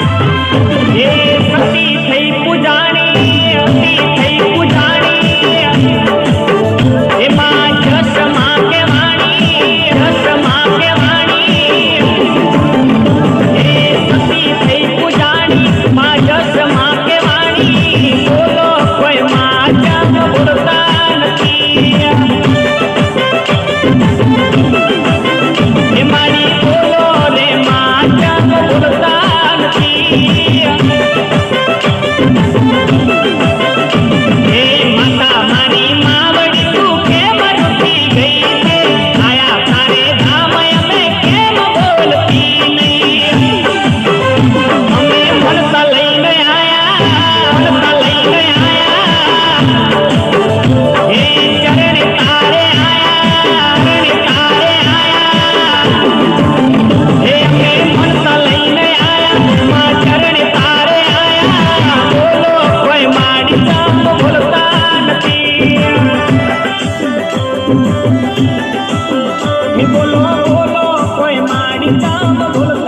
Yeah. બોલો બોલો કોઈ માડી કામ ભૂલતા